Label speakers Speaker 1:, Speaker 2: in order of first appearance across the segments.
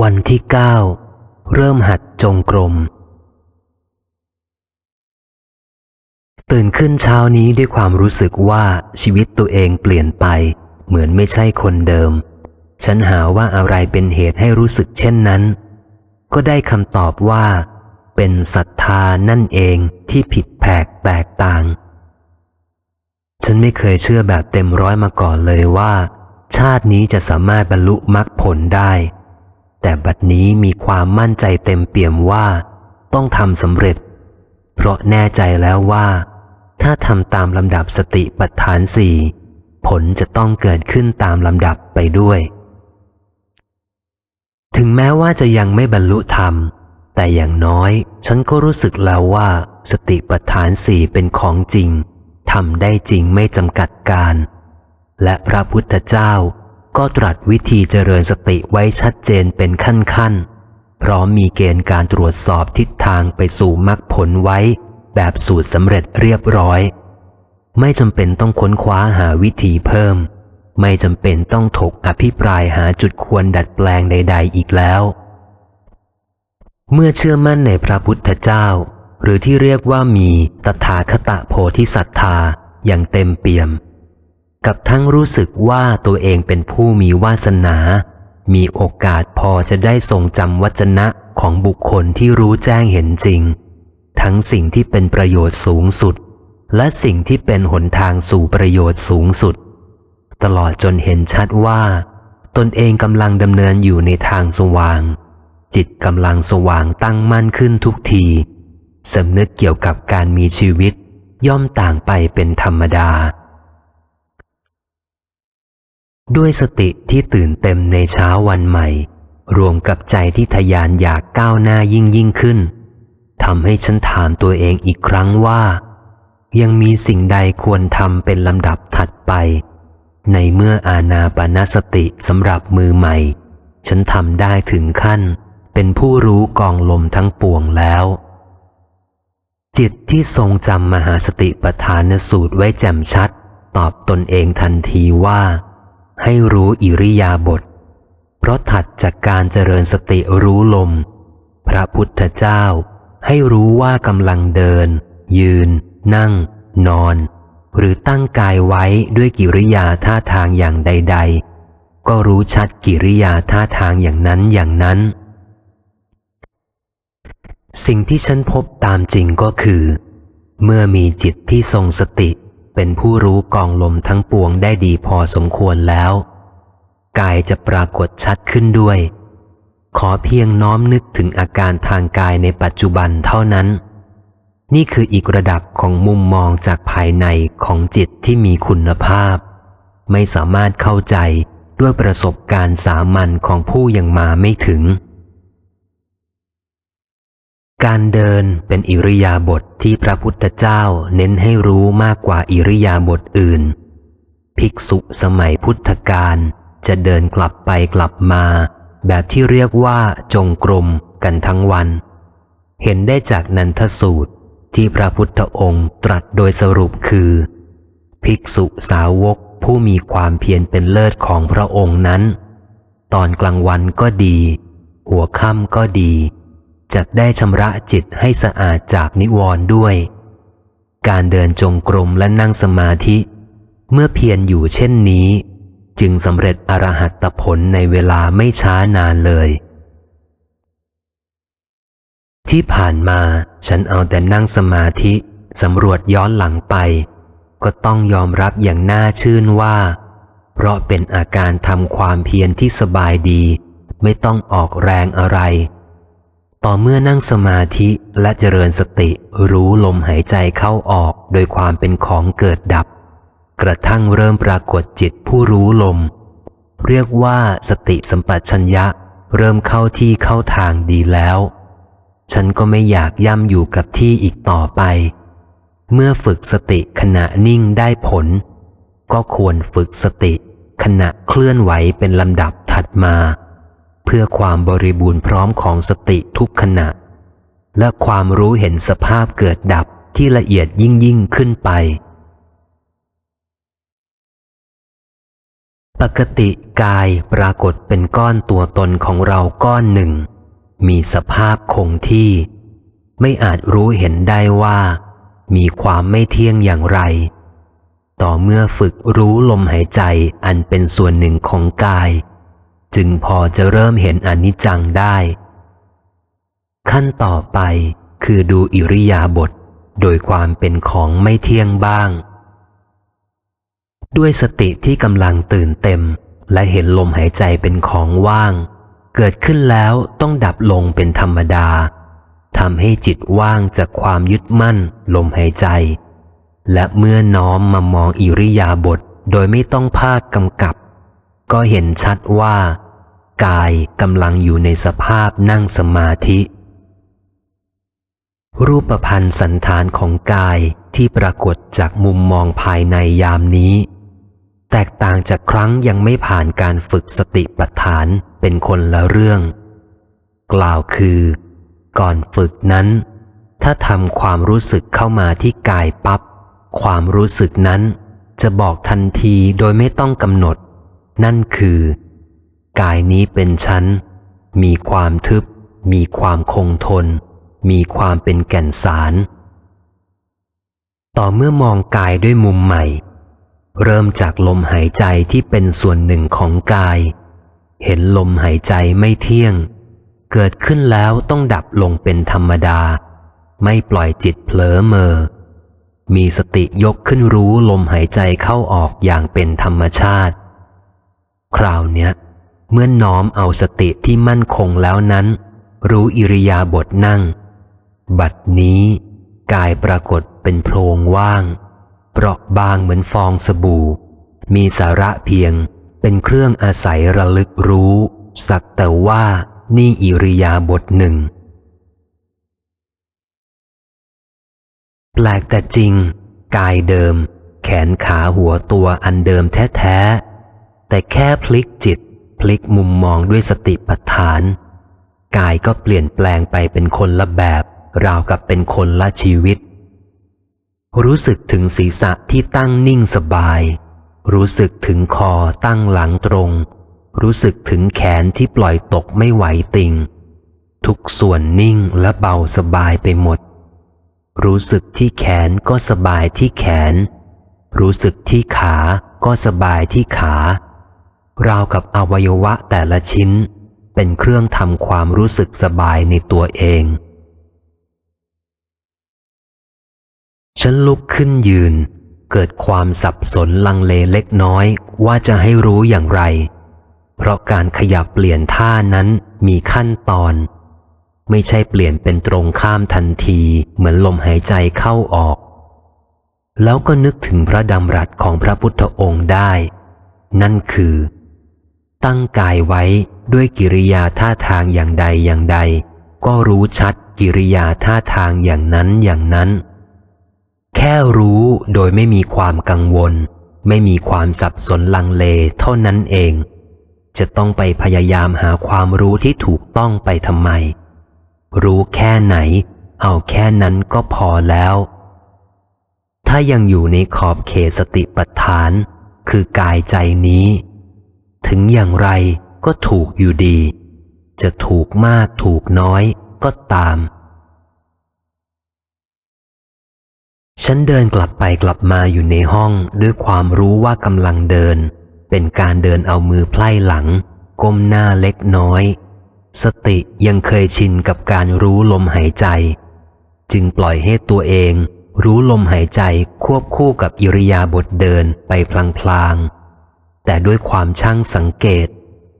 Speaker 1: วันที่เก้าเริ่มหัดจงกรม ตื่นขึ้นเช้านี้ด้วยความรู้สึกว่าชีวิตตัวเองเปลี่ยนไป เหมือนไม่ใช่คนเดิม ฉันหาว่าอะไรเป็นเหตุให้รู้สึกเช่นนั้น ก็ได้คำตอบว่า เป็นศรัทธานั่นเองที่ผิดแผกแตกต่าง ฉันไม่เคยเชื่อแบบเต็มร้อยมาก่อนเลยว่า ชาตินี้จะสามารถบรรลุมรรคผลได้ แต่บัดนี้มีความมั่นใจเต็มเปี่ยมว่า ต้องทำสำเร็จ เพราะแน่ใจแล้วว่า ถ้าทำตามลำดับสติปัฏฐานสี่ผลจะต้องเกิดขึ้นตามลำดับไปด้วย ถึงแม้ว่าจะยังไม่บรรลุธรรม แต่อย่างน้อย ฉันก็รู้สึกแล้วว่า สติปัฏฐานสี่เป็นของจริงทำได้จริงไม่จำกัดการ และพระพุทธเจ้า ก็ตรัสวิธีเจริญสติไว้ชัดเจนเป็นขั้นๆ พร้อมมีเกณฑ์การตรวจสอบทิศทางไปสู่มรรคผลไว้ แบบสูตรสำเร็จเรียบร้อย ไม่จำเป็นต้องค้นคว้าหาวิธีเพิ่ม ไม่จำเป็นต้องถกอภิปรายหาจุดควรดัดแปลงใด ๆ อีกแล้ว เมื่อเชื่อมั่นในพระพุทธเจ้า หรือที่เรียกว่ามีตถาคตโพธิศรัทธาอย่างเต็มเปี่ยม กับทั้งรู้สึกว่าตัวเองเป็นผู้มีวาสนา มีโอกาสพอจะได้ทรงจำวจนะของบุคคลที่รู้แจ้งเห็นจริง ทั้งสิ่งที่เป็นประโยชน์สูงสุด และสิ่งที่เป็นหนทางสู่ประโยชน์สูงสุด ตลอดจนเห็นชัดว่า ตนเองกำลังดำเนินอยู่ในทางสว่าง จิตกำลังสว่างตั้งมั่นขึ้นทุกทีสำนึกเกี่ยวกับการมีชีวิต ย่อมต่างไปเป็นธรรมดา ด้วยสติที่ตื่นเต็มในเช้าวันใหม่ รวมกับใจที่ทยานอยากก้าวหน้ายิ่งยิ่งขึ้นทำให้ฉันถามตัวเองอีกครั้งว่า ยังมีสิ่งใดควรทำเป็นลำดับถัดไป ในเมื่ออาณาปณสติสำหรับมือใหม่ ฉันทำได้ถึงขั้น เป็นผู้รู้กองลมทั้งปวงแล้ว จิตที่ทรงจำมหาสติปัฏฐานสูตรไว้แจ่มชัด ตอบตนเองทันทีว่า ให้รู้อิริยาบถเพราะถัดจากการเจริญสติรู้ลม พระพุทธเจ้าให้รู้ว่ากำลังเดิน ยืน นั่ง นอน หรือตั้งกายไว้ด้วยกิริยาท่าทางอย่างใด ๆ ก็รู้ชัดกิริยาท่าทางอย่างนั้นอย่างนั้น สิ่งที่ฉันพบตามจริงก็คือ เมื่อมีจิตที่ทรงสติ เป็นผู้รู้กองลมทั้งปวงได้ดีพอสมควรแล้ว กายจะปรากฏชัดขึ้นด้วย ขอเพียงน้อมนึกถึงอาการทางกายในปัจจุบันเท่านั้น นี่คืออีกระดับของมุมมองจากภายในของจิตที่มีคุณภาพ ไม่สามารถเข้าใจด้วยประสบการณ์สามัญของผู้ยังมาไม่ถึง การเดินเป็นอิริยาบถทที่พระพุทธเจ้าเน้นให้รู้มากกว่าอิริยาบถอื่น ภิกษุสมัยพุทธกาลจะเดินกลับไปกลับมา แบบที่เรียกว่าจงกรมกันทั้งวัน เห็นได้จากนันทสูตรที่พระพุทธองค์ตรัสโดยสรุปคือ ภิกษุสาวกผู้มีความเพียรเป็นเลิศของพระองค์นั้น ตอนกลางวันก็ดี หัวค่ำก็ดี จะได้ชำระจิตให้สะอาดจากนิวรณ์ด้วย การเดินจงกรมและนั่งสมาธิ เมื่อเพียรอยู่เช่นนี้ จึงสำเร็จอรหัตผลในเวลาไม่ช้านานเลย ที่ผ่านมาฉันเอาแต่นั่งสมาธิสำรวจย้อนหลังไป ก็ต้องยอมรับอย่างน่าชื่นว่า เพราะเป็นอาการทำความเพียรที่สบายดี ไม่ต้องออกแรงอะไร ต่อเมื่อนั่งสมาธิและเจริญสติรู้ลมหายใจเข้าออกโดยความเป็นของเกิดดับ กระทั่งเริ่มปรากฏจิตผู้รู้ลม เรียกว่าสติสัมปชัญญะ เริ่มเข้าที่เข้าทางดีแล้ว ฉันก็ไม่อยากย่ำอยู่กับที่อีกต่อไป เมื่อฝึกสติขณะนิ่งได้ผล ก็ควรฝึกสติขณะเคลื่อนไหวเป็นลำดับถัดมา เพื่อความบริบูรณ์พร้อมของสติทุกขณะ และความรู้เห็นสภาพเกิดดับที่ละเอียดยิ่งยิ่งขึ้นไป ปกติกายปรากฏเป็นก้อนตัวตนของเราก้อนหนึ่ง มีสภาพคงที่ ไม่อาจรู้เห็นได้ว่า มีความไม่เที่ยงอย่างไร ต่อเมื่อฝึกรู้ลมหายใจอันเป็นส่วนหนึ่งของกาย จึงพอจะเริ่มเห็นอนิจจังได้ ขั้นต่อไปคือดูอิริยาบถโดยความเป็นของไม่เที่ยงบ้าง ด้วยสติที่กำลังตื่นเต็ม และเห็นลมหายใจเป็นของว่าง เกิดขึ้นแล้วต้องดับลงเป็นธรรมดาทำให้จิตว่างจากความยึดมั่น ลมหายใจ และเมื่อน้อมมามองอิริยาบถโดยไม่ต้องภาคกำกับ ก็เห็นชัดว่า กายกำลังอยู่ในสภาพนั่งสมาธิ รูปพันธ์สันฐานของกายที่ปรากฏจากมุมมองภายในยามนี้ แตกต่างจากครั้งยังไม่ผ่านการฝึกสติปัฏฐานเป็นคนละเรื่อง กล่าวคือ ก่อนฝึกนั้น ถ้าทำความรู้สึกเข้ามาที่กายปับ๊บความรู้สึกนั้นจะบอกทันทีโดยไม่ต้องกำหนด นั่นคือ กายนี้เป็นชั้น มีความทึบ มีความคงทน มีความเป็นแก่นสาร ต่อเมื่อมองกายด้วยมุมใหม่ เริ่มจากลมหายใจที่เป็นส่วนหนึ่งของกาย เห็นลมหายใจไม่เที่ยง เกิดขึ้นแล้วต้องดับลงเป็นธรรมดา ไม่ปล่อยจิตเผลอเมอมีสติยกขึ้นรู้ลมหายใจเข้าออกอย่างเป็นธรรมชาติ คราวเนี้ย เมื่อน้อมเอาสติที่มั่นคงแล้วนั้น รู้อิริยาบถนั่ง บัดนี้ กายปรากฏเป็นโพรงว่าง เปราะบางเหมือนฟองสบู่ มีสาระเพียงเป็นเครื่องอาศัยระลึกรู้ สักแต่ว่านี่อิริยาบถหนึ่งแปลกแต่จริง กายเดิม แขนขาหัวตัวอันเดิมแท้ๆ แต่แค่พลิกจิต พลิกมุมมองด้วยสติปัฏฐาน กายก็เปลี่ยนแปลงไปเป็นคนละแบบ ราวกับเป็นคนละชีวิต รู้สึกถึงศีรษะที่ตั้งนิ่งสบาย รู้สึกถึงคอตั้งหลังตรง รู้สึกถึงแขนที่ปล่อยตกไม่ไหวติงทุกส่วนนิ่งและเบาสบายไปหมด รู้สึกที่แขนก็สบายที่แขน รู้สึกที่ขาก็สบายที่ขา ราวกับอวัยวะแต่ละชิ้น เป็นเครื่องทำความรู้สึกสบายในตัวเอง ฉันลุกขึ้นยืน เกิดความสับสนลังเลเล็กน้อยว่าจะให้รู้อย่างไร เพราะการขยับเปลี่ยนท่านั้นมีขั้นตอน ไม่ใช่เปลี่ยนเป็นตรงข้ามทันทีเหมือนลมหายใจเข้าออกแล้วก็นึกถึงพระดำรัสของพระพุทธองค์ได้ นั่นคือ ตั้งกายไว้ด้วยกิริยาท่าทางอย่างใดอย่างใด ก็รู้ชัดกิริยาท่าทางอย่างนั้นอย่างนั้น แค่รู้โดยไม่มีความกังวล ไม่มีความสับสนลังเลเท่านั้นเอง จะต้องไปพยายามหาความรู้ที่ถูกต้องไปทำไม รู้แค่ไหน เอาแค่นั้นก็พอแล้ว ถ้ายังอยู่ในขอบเขตสติปัฏฐาน คือกายใจนี้ ถึงอย่างไรก็ถูกอยู่ดี จะถูกมากถูกน้อยก็ตาม ฉันเดินกลับไปกลับมาอยู่ในห้องด้วยความรู้ว่ากำลังเดิน เป็นการเดินเอามือไพล่หลัง ก้มหน้าเล็กน้อย สติยังเคยชินกับการรู้ลมหายใจ จึงปล่อยให้ตัวเองรู้ลมหายใจควบคู่กับอิริยาบถเดินไปพลางๆ แต่ด้วยความช่างสังเกต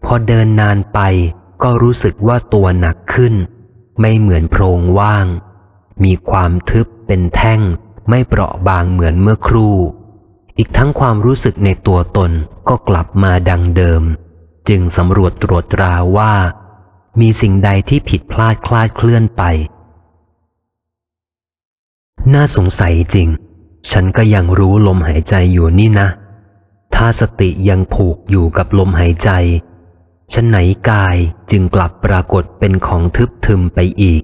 Speaker 1: พอเดินนานไปก็รู้สึกว่าตัวหนักขึ้น ไม่เหมือนโพรงว่าง มีความทึบเป็นแท่ง ไม่เปราะบางเหมือนเมื่อครู่ อีกทั้งความรู้สึกในตัวตนก็กลับมาดังเดิม จึงสำรวจตรวจตราว่า มีสิ่งใดที่ผิดพลาดคลาดเคลื่อนไป น่าสงสัยจริง ฉันก็ยังรู้ลมหายใจอยู่นี่นะ ถ้าสติยังผูกอยู่กับลมหายใจฉันไหนกายจึงกลับปรากฏเป็นของทึบทึมไปอีก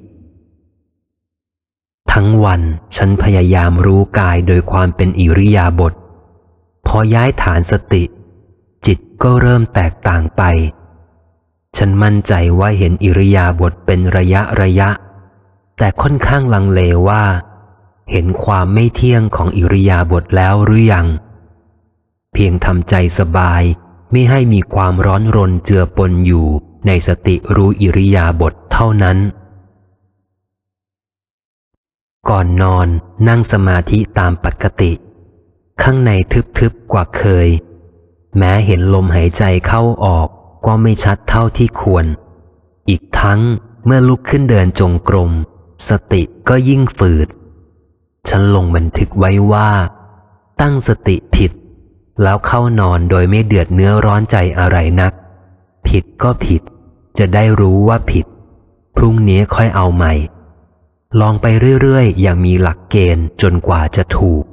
Speaker 1: ทั้งวันฉันพยายามรู้กายโดยความเป็นอิริยาบถพอย้ายฐานสติ จิตก็เริ่มแตกต่างไป ฉันมั่นใจว่าเห็นอิริยาบถเป็นระยะระยะ แต่ค่อนข้างลังเลว่า เห็นความไม่เที่ยงของอิริยาบถแล้วหรือยัง พียงทำใจสบาย ไม่ให้มีความร้อนรนเจือปนอยู่ในสติรู้อิริยาบถเท่านั้น ก่อนนอนนั่งสมาธิตามปกติ ข้างในทึบๆกว่าเคย แม้เห็นลมหายใจเข้าออกก็ไม่ชัดเท่าที่ควร อีกทั้งเมื่อลุกขึ้นเดินจงกรม สติก็ยิ่งฝืด ฉันลงบันทึกไว้ว่า ตั้งสติผิด แล้วเข้านอนโดยไม่เดือดเนื้อร้อนใจอะไรนัก ผิดก็ผิด จะได้รู้ว่าผิด พรุ่งนี้ค่อยเอาใหม่ ลองไปเรื่อยๆ อย่างมีหลักเกณฑ์จนกว่าจะถูก